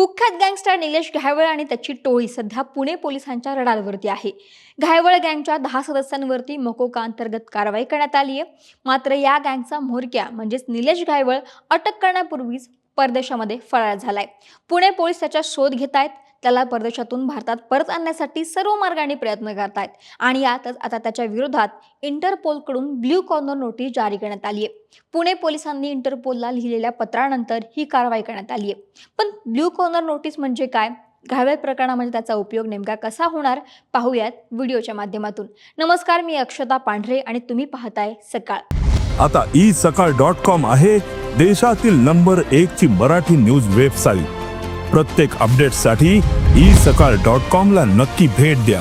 कुख्यात गँगस्टर निलेश घायवळ आणि त्याची टोळी सध्या पुणे पोलिसांच्या रडारवरती आहे. घायवळ गँगच्या दहा सदस्यांवरती मकोका अंतर्गत कारवाई करण्यात आली आहे. मात्र या गँगचा म्होरक्या म्हणजेच निलेश घायवळ अटक करण्यापूर्वीच परदेशामध्ये फरार झालाय. पुणे पोलीस त्याचा शोध घेत आहेत त्याला परदेशातून भारतात परत आणण्यासाठी सर्व मार्गाने प्रयत्न करतायत. आणि यातच आता त्याच्या विरोधात इंटरपोलकडून ब्ल्यू कॉर्नर नोटीस जारी करण्यात आली आहे पुणे पोलिसांनी इंटरपोलला लिहिलेल्या पत्रानंतर ही कारवाई करण्यात आली आहे पण ब्ल्यू कॉर्नर नोटीस म्हणजे काय? घावे प्रकरणामध्ये त्याचा उपयोग नेमका कसा होणार? पाहूयात व्हिडिओच्या माध्यमातून. नमस्कार मी अक्षता पांढरे आणि तुम्ही पाहताय सकाळ. आता ई सकाळ डॉट कॉम आहे देशातील नंबर एक ची मराठी न्यूज वेबसाईट. प्रत्येक अपडेटसाठी ई सकाळ डॉट कॉमला नक्की भेट द्या.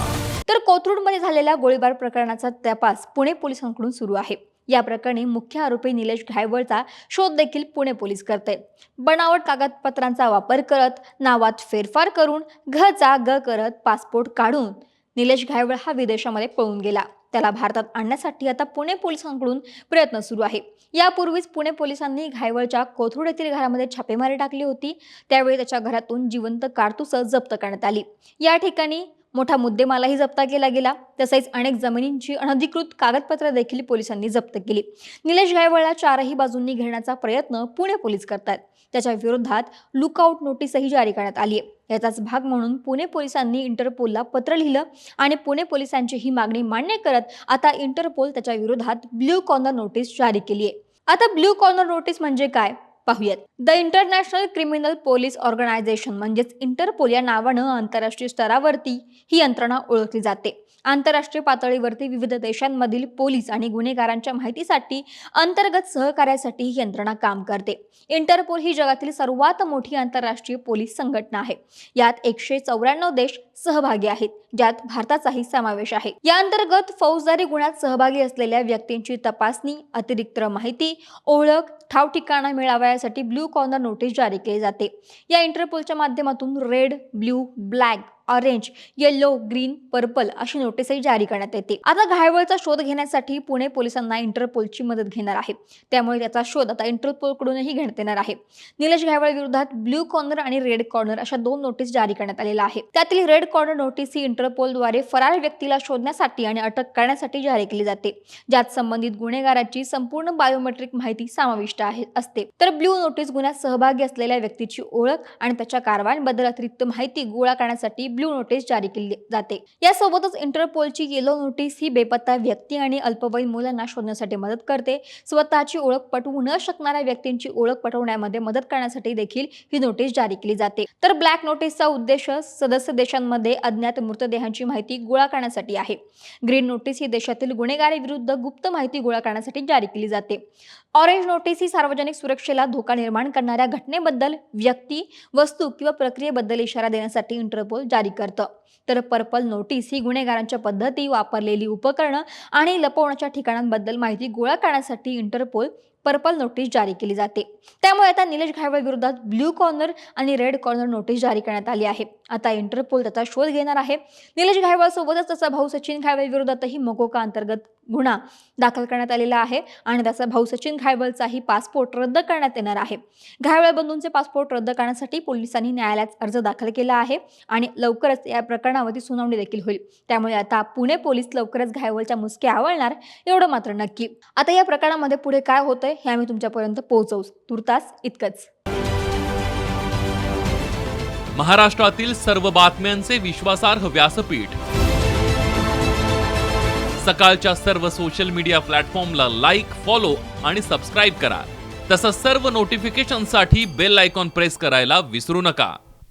तर कोथरूडमध्ये झालेल्या गोळीबार प्रकरणाचा तपास पुणे पोलिसांकडून सुरू आहे. या प्रकरणी मुख्य आरोपी निलेश घायवळचा शोध देखील पुणे पोलीस करते बनावट कागदपत्रांचा वापर करत नावात फेरफार करून घचा ग करत पासपोर्ट काढून निलेश घायवळ हा विदेशामध्ये पळून गेला. त्याला भारतात आणण्यासाठी आता पुणे पोलिसांकडून प्रयत्न सुरू आहे. यापूर्वीच पुणे पोलिसांनी घायवळच्या कोथरूड येथील घरामध्ये छापेमारी टाकली होती. त्यावेळी त्याच्या घरातून जिवंत कारतूसं जप्त करण्यात आली. या ठिकाणी मोठा मुद्देमालाही जप्त केला गेला. तसेच अनेक जमिनींची अनधिकृत कागदपत्रं देखील पोलिसांनी जप्त केली. निलेश गायवळला चारही बाजूंनी घेण्याचा प्रयत्न पुणे पोलीस करतात त्याच्या विरोधात लुकआउट नोटीसही जारी करण्यात आली आहे. याचाच भाग म्हणून पुणे पोलिसांनी इंटरपोलला पत्र लिहिलं आणि पुणे पोलिसांची ही मागणी मान्य करत आता इंटरपोल त्याच्या विरोधात ब्ल्यू कॉर्नर नोटीस जारी केली आहे. आता ब्ल्यू कॉर्नर नोटीस म्हणजे काय? पाहूयात. The international criminal police organization म्हणजेच इंटरपोल या नावानं आंतरराष्ट्रीय स्तरावरती ही यंत्रणा ओळखली जाते. आंतरराष्ट्रीय पातळीवरती विविध देशांमधील पोलीस आणि गुन्हेगारांच्या माहितीसाठी अंतर्गत सहकार्यासाठी ही यंत्रणा काम करते. इंटरपोल ही जगातील सर्वात मोठी आंतरराष्ट्रीय पोलीस संघटना आहे. यात एकशे चौऱ्याण्णव देश सहभागी आहेत ज्यात भारताचाही समावेश आहे. या अंतर्गत फौजदारी गुन्ह्यात सहभागी असलेल्या व्यक्तींची तपासणी अतिरिक्त माहिती ओळख ठाव ठिकाणा यासाठी ब्ल्यू कॉर्नर नोटीस जारी केली जाते. या इंटरपोलच्या माध्यमातून red blue black orange yellow green purple अशी नोटीसही जारी करण्यात येते. आता घायवळचा शोध घेण्यासाठी पुणे पोलिसांना इंटरपोलची मदत घेणार आहे. त्यामुळे त्याचा शोध आता इंटरपोलकडूनही घेण्यात येणार आहे. निलेश घायवळ विरोधात ब्ल्यू कॉर्नर आणि रेड कॉर्नर अशा दोन नोटीस जारी करण्यात आलेल्या आहे. त्यातील रेड कॉर्नर नोटीस ही इंटरपोलद्वारे फरार व्यक्तीला शोधण्यासाठी आणि अटक करण्यासाठी जारी केली जाते. ज्यात संबंधित गुन्हेगाराची संपूर्ण बायोमेट्रिक माहिती समाविष्ट आहे असते. तर ब्ल्यू नोटीस गुन्ह्यात सहभागी असलेल्या व्यक्तीची ओळख आणि त्याच्या कारवायांबद्दल अतिरिक्त माहिती गोळा करण्यासाठी ब्ल्यू नोटीस जारी केली जाते. यासोबतच इंटरपोलची येलो नोटीस ही बेपत्ता व्यक्ती आणि अल्पवयीन मुलांना शोधण्यासाठी मदत करते. स्वतःची ओळख पटवू न शकणाऱ्या व्यक्तींची ओळख पटवण्यामध्ये मदत करण्यासाठी देखील ही नोटीस जारी केली जाते. तर ब्लॅक नोटीसचा उद्देश सदस्य देशांमध्ये अज्ञात मृतदेहांची माहिती गोळा करण्यासाठी आहे. ग्रीन नोटीस ही देशातील गुन्हेगारीविरुद्ध गुप्त माहिती गोळा करण्यासाठी जारी केली जाते. ऑरेंज नोटीस ही सार्वजनिक सुरक्षेला धोका निर्माण करणाऱ्या घटनेबद्दल व्यक्ती वस्तू किंवा प्रक्रियेबद्दल इशारा देण्यासाठी इंटरपोल जारी करतं. तर पर्पल नोटीस ही गुन्हेगारांच्या पद्धती वापरलेली उपकरणं आणि लपवण्याच्या ठिकाणांबद्दल माहिती गोळा करण्यासाठी इंटरपोल पर्पल नोटीस जारी केली जाते. त्यामुळे आता निलेश घायवळ विरोधात ब्ल्यू कॉर्नर आणि रेड कॉर्नर नोटीस जारी करण्यात आली आहे. आता इंटरपोल त्याचा शोध घेणार आहे. निलेश घायवळ सोबतच त्याचा भाऊ सचिन घायवळ विरोधातही मकोका अंतर्गत गुन्हा दाखल करण्यात आलेला आहे आणि त्याचा भाऊ सचिन घायवळचाही पासपोर्ट रद्द करण्यात येणार आहे. घायवळ बंधूंचे पासपोर्ट रद्द करण्यासाठी पोलिसांनी न्यायालयात अर्ज दाखल केला आहे आणि लवकरच या प्रकरणावरती सुनावणी देखील होईल. त्यामुळे आता पुणे पोलीस लवकरच घायवळच्या मुसके आवळणार एवढं मात्र नक्की. आता या प्रकरणामध्ये पुढे काय आहे हे आम्ही तुमच्यापर्यंत पोहोचवू. तुर्तास इतकंच. महाराष्ट्रातील सर्व बातम्यांचे विश्वासार्ह व्यासपीठ. सकाळच्या सर्व सोशल मीडिया प्लॅटफॉर्मला लाईक फॉलो आणि सबस्क्राईब करा. तसंच सर्व नोटिफिकेशनसाठी बेल आयकॉन प्रेस करायला विसरू नका.